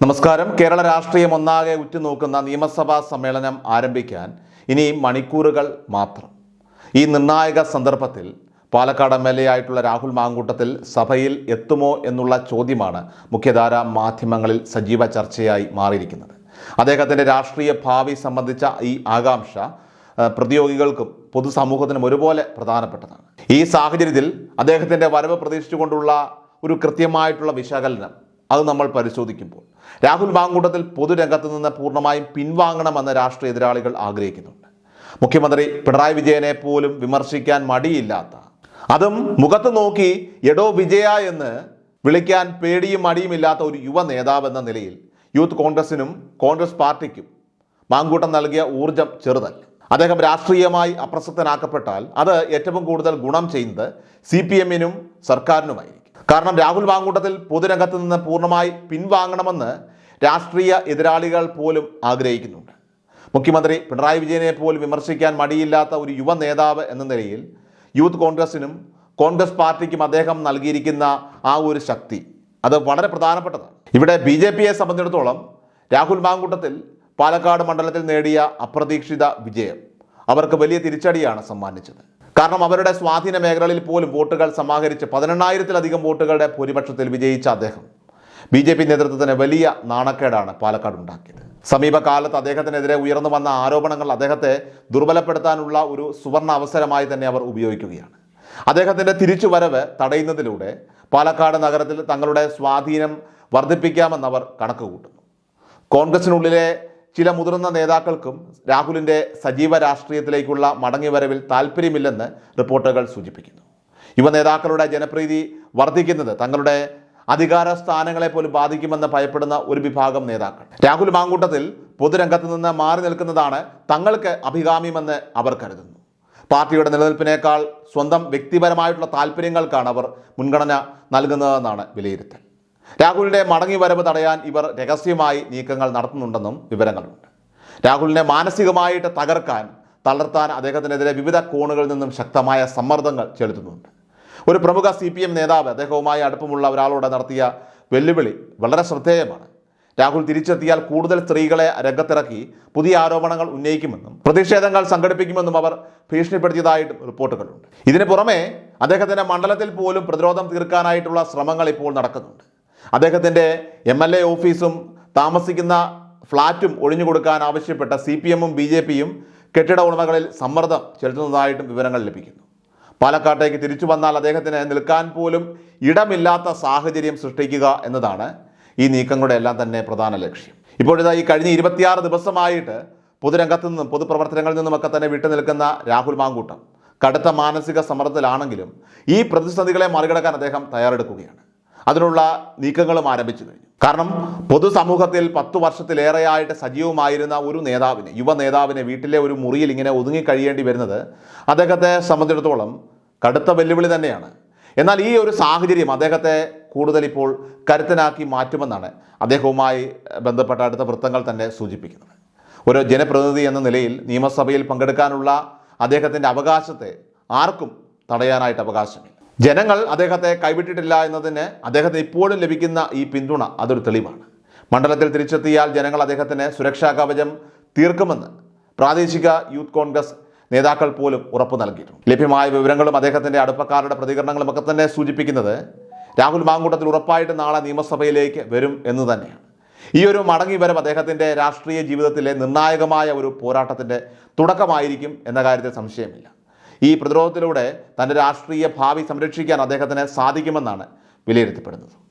നമസ്കാരം. കേരള രാഷ്ട്രീയം ഒന്നാകെ ഉറ്റുനോക്കുന്ന നിയമസഭാ സമ്മേളനം ആരംഭിക്കാൻ ഇനി മണിക്കൂറുകൾ മാത്രം. ഈ നിർണായക സന്ദർഭത്തിൽ പാലക്കാട് എം എൽ എ ആയിട്ടുള്ള രാഹുൽ മാങ്കൂട്ടത്തിൽ സഭയിൽ എത്തുമോ എന്നുള്ള ചോദ്യമാണ് മുഖ്യധാര മാധ്യമങ്ങളിൽ സജീവ ചർച്ചയായി മാറിയിരിക്കുന്നത്. അദ്ദേഹത്തിന്റെ രാഷ്ട്രീയ ഭാവി സംബന്ധിച്ച ഈ ആകാംക്ഷ പ്രതിയോഗികൾക്കും പൊതുസമൂഹത്തിനും ഒരുപോലെ പ്രധാനപ്പെട്ടതാണ്. ഈ സാഹചര്യത്തിൽ അദ്ദേഹത്തിന്റെ വരവ് പ്രതീക്ഷിച്ചുകൊണ്ടുള്ള ഒരു കൃത്യമായിട്ടുള്ള വിശകലനം അത് നമ്മൾ പരിശോധിക്കുമ്പോൾ. രാഹുൽ മാങ്കൂട്ടത്തിൽ പൊതുരംഗത്ത് നിന്ന് പൂർണമായും പിൻവാങ്ങണമെന്ന് രാഷ്ട്രീയ എതിരാളികൾ ആഗ്രഹിക്കുന്നുണ്ട്. മുഖ്യമന്ത്രി പിണറായി വിജയനെ പോലും വിമർശിക്കാൻ മടിയില്ലാത്ത അതും മുഖത്ത് നോക്കി എടോ വിജയ എന്ന് വിളിക്കാൻ പേടിയും മടിയുമില്ലാത്ത ഒരു യുവ നേതാവ് എന്ന നിലയിൽ യൂത്ത് കോൺഗ്രസിനും കോൺഗ്രസ് പാർട്ടിക്കും മാങ്കൂട്ടം നൽകിയ ഊർജം ചെറുതല്ല. അദ്ദേഹം രാഷ്ട്രീയമായി അപ്രസക്തനാക്കപ്പെട്ടാൽ അത് ഏറ്റവും കൂടുതൽ ഗുണം ചെയ്യുന്നത് സി പി എമ്മിനും സർക്കാരിനുമായിരിക്കും. കാരണം രാഹുൽ മാങ്കൂട്ടത്തിൽ പൊതുരംഗത്ത് നിന്ന് പൂർണമായി പിൻവാങ്ങണമെന്ന് രാഷ്ട്രീയ എതിരാളികൾ പോലും ആഗ്രഹിക്കുന്നുണ്ട്. മുഖ്യമന്ത്രി പിണറായി വിജയനെ പോലും വിമർശിക്കാൻ മടിയില്ലാത്ത ഒരു യുവ നേതാവ് എന്ന നിലയിൽ യൂത്ത് കോൺഗ്രസിനും കോൺഗ്രസ് പാർട്ടിക്കും അദ്ദേഹം നൽകിയിരിക്കുന്ന ആ ഒരു ശക്തി അത് വളരെ പ്രധാനപ്പെട്ടതാണ്. ഇവിടെ ബി ജെ പിയെ സംബന്ധിച്ചിടത്തോളം രാഹുൽ മാങ്കൂട്ടത്തിൽ പാലക്കാട് മണ്ഡലത്തിൽ നേടിയ അപ്രതീക്ഷിത വിജയം. അവർക്ക് വലിയ തിരിച്ചടിയാണ് സമ്മാനിച്ചത്. കാരണം അവരുടെ സ്വാധീന മേഖലകളിൽ പോലും വോട്ടുകൾ സമാഹരിച്ച് പതിനെണ്ണായിരത്തിലധികം വോട്ടുകളുടെ ഭൂരിപക്ഷത്തിൽ വിജയിച്ച അദ്ദേഹം. ബി ജെ പി നേതൃത്വത്തിന് വലിയ നാണക്കേടാണ് പാലക്കാട് ഉണ്ടാക്കിയത് സമീപകാലത്ത് അദ്ദേഹത്തിനെതിരെ ഉയർന്നു വന്ന ആരോപണങ്ങൾ അദ്ദേഹത്തെ ദുർബലപ്പെടുത്താനുള്ള ഒരു സുവർണ അവസരമായി തന്നെ അവർ ഉപയോഗിക്കുകയാണ്. അദ്ദേഹത്തിന്റെ തിരിച്ചുവരവ് തടയുന്നതിലൂടെ പാലക്കാട് നഗരത്തിൽ തങ്ങളുടെ സ്വാധീനം വർദ്ധിപ്പിക്കാമെന്നവർ കണക്ക് കൂട്ടുന്നു കോൺഗ്രസിനുള്ളിലെ ചില മുതിർന്ന നേതാക്കൾക്കും രാഹുലിന്റെ സജീവ രാഷ്ട്രീയത്തിലേക്കുള്ള മടങ്ങിവരവിൽ താല്പര്യമില്ലെന്ന് റിപ്പോർട്ടുകൾ സൂചിപ്പിക്കുന്നു. യുവ നേതാക്കളുടെ ജനപ്രീതി വർദ്ധിക്കുന്നത് തങ്ങളുടെ അധികാര സ്ഥാനങ്ങളെ പോലും ബാധിക്കുമെന്ന് ഭയപ്പെടുന്ന ഒരു വിഭാഗം നേതാക്കൾ. രാഹുൽ മാങ്കൂട്ടത്തിൽ പൊതുരംഗത്ത് നിന്ന് മാറി നിൽക്കുന്നതാണ് തങ്ങൾക്ക് അഭികാമ്യമെന്ന് അവർ കരുതുന്നു. പാർട്ടിയുടെ നിലനിൽപ്പിനേക്കാൾ സ്വന്തം വ്യക്തിപരമായിട്ടുള്ള താല്പര്യങ്ങൾക്കാണ് അവർ മുൻഗണന നൽകുന്നതെന്നാണ് വിലയിരുത്തൽ. രാഹുലിന്റെ മടങ്ങിവരവ് തടയാൻ ഇവർ രഹസ്യമായി നീക്കങ്ങൾ നടത്തുന്നുണ്ടെന്നും വിവരങ്ങളുണ്ട്. രാഹുലിനെ മാനസികമായിട്ട് തകർക്കാൻ തളർത്താൻ അദ്ദേഹത്തിനെതിരെ വിവിധ കോണുകളിൽ നിന്നും ശക്തമായ സമ്മർദ്ദങ്ങൾ ചെലുത്തുന്നുണ്ട്. ഒരു പ്രമുഖ സി പി എം നേതാവ് അദ്ദേഹവുമായി അടുപ്പമുള്ള ഒരാളോട് നടത്തിയ വെല്ലുവിളി വളരെ ശ്രദ്ധേയമാണ്. രാഹുൽ തിരിച്ചെത്തിയാൽ കൂടുതൽ സ്ത്രീകളെ രംഗത്തിറക്കി പുതിയ ആരോപണങ്ങൾ ഉന്നയിക്കുമെന്നും പ്രതിഷേധങ്ങൾ സംഘടിപ്പിക്കുമെന്നും അവർ ഭീഷണിപ്പെടുത്തിയതായിട്ടും റിപ്പോർട്ടുകളുണ്ട്. ഇതിനു പുറമെ അദ്ദേഹത്തിന്റെ മണ്ഡലത്തിൽ പോലും പ്രതിരോധം തീർക്കാനായിട്ടുള്ള ശ്രമങ്ങൾ ഇപ്പോൾ നടക്കുന്നുണ്ട്. അദ്ദേഹത്തിന്റെ എം എൽ എ ഓഫീസും താമസിക്കുന്ന ഫ്ളാറ്റും ഒഴിഞ്ഞു കൊടുക്കാൻ ആവശ്യപ്പെട്ട സി പി എമ്മും ബി ജെ പിയും കെട്ടിട ഉടമകളിൽ സമ്മർദ്ദം ചെലുത്തുന്നതായിട്ടും വിവരങ്ങൾ ലഭിക്കുന്നു. പാലക്കാട്ടേക്ക് തിരിച്ചു വന്നാൽ അദ്ദേഹത്തിന് നിൽക്കാൻ പോലും ഇടമില്ലാത്ത സാഹചര്യം സൃഷ്ടിക്കുക എന്നതാണ് ഈ നീക്കങ്ങളുടെ എല്ലാം തന്നെ പ്രധാന ലക്ഷ്യം. ഇപ്പോഴിതാ ഈ കഴിഞ്ഞ ഇരുപത്തിയാറ് ദിവസമായിട്ട് പൊതുരംഗത്ത് നിന്നും പൊതുപ്രവർത്തനങ്ങളിൽ നിന്നുമൊക്കെ തന്നെ വിട്ടുനിൽക്കുന്ന രാഹുൽ മാങ്കൂട്ടം കടുത്ത മാനസിക സമ്മർദ്ദത്തിലാണെങ്കിലും ഈ പ്രതിസന്ധികളെ മറികടക്കാൻ അദ്ദേഹം തയ്യാറെടുക്കുകയാണ്. അതിനുള്ള നീക്കങ്ങളും ആരംഭിച്ചു കഴിഞ്ഞു. കാരണം പൊതുസമൂഹത്തിൽ പത്തു വർഷത്തിലേറെയായിട്ട് സജീവമായിരുന്ന ഒരു നേതാവിനെ യുവ നേതാവിനെ വീട്ടിലെ ഒരു മുറിയിൽ ഇങ്ങനെ ഒതുങ്ങി കഴിയേണ്ടി വരുന്നത് അദ്ദേഹത്തെ സംബന്ധിച്ചിടത്തോളം കടുത്ത വെല്ലുവിളി തന്നെയാണ്. എന്നാൽ ഈ ഒരു സാഹചര്യം അദ്ദേഹത്തെ കൂടുതൽ ഇപ്പോൾ കരുത്തനാക്കി മാറ്റുമെന്നാണ് അദ്ദേഹവുമായി ബന്ധപ്പെട്ട അടുത്ത വൃത്തങ്ങൾ തന്നെ സൂചിപ്പിക്കുന്നത്. ഒരു ജനപ്രതിനിധി എന്ന നിലയിൽ നിയമസഭയിൽ പങ്കെടുക്കാനുള്ള അദ്ദേഹത്തിന്റെ അവകാശത്തെ ആർക്കും തടയാനായിട്ട് അവകാശമില്ല. ജനങ്ങൾ അദ്ദേഹത്തെ കൈവിട്ടിട്ടില്ല എന്നതിന് അദ്ദേഹത്തിന് ഇപ്പോഴും ലഭിക്കുന്ന ഈ പിന്തുണ അതൊരു തെളിവാണ്. മണ്ഡലത്തിൽ തിരിച്ചെത്തിയാൽ ജനങ്ങൾ അദ്ദേഹത്തിന് സുരക്ഷാ കവചം തീർക്കുമെന്ന് പ്രാദേശിക യൂത്ത് കോൺഗ്രസ് നേതാക്കൾ പോലും ഉറപ്പു നൽകിയിട്ടുണ്ട്. ലഭ്യമായ വിവരങ്ങളും അദ്ദേഹത്തിന്റെ അടുപ്പക്കാരുടെ പ്രതികരണങ്ങളും ഒക്കെ തന്നെ സൂചിപ്പിക്കുന്നത് രാഹുൽ മാങ്കൂട്ടത്തിൽ ഉറപ്പായിട്ട് നാളെ നിയമസഭയിലേക്ക് വരും എന്ന് തന്നെയാണ്. ഈ ഒരു മടങ്ങി വരവ് അദ്ദേഹത്തിന്റെ രാഷ്ട്രീയ ജീവിതത്തിലെ നിർണായകമായ ഒരു പോരാട്ടത്തിന്റെ തുടക്കമായിരിക്കും എന്ന കാര്യത്തിൽ സംശയമില്ല. ഈ പ്രതിരോധത്തിലൂടെ തന്റെ രാഷ്ട്രീയ ഭാവി സംരക്ഷിക്കാൻ അദ്ദേഹത്തിന് സാധിക്കുമെന്നാണ് വിലയിരുത്തപ്പെടുന്നത്.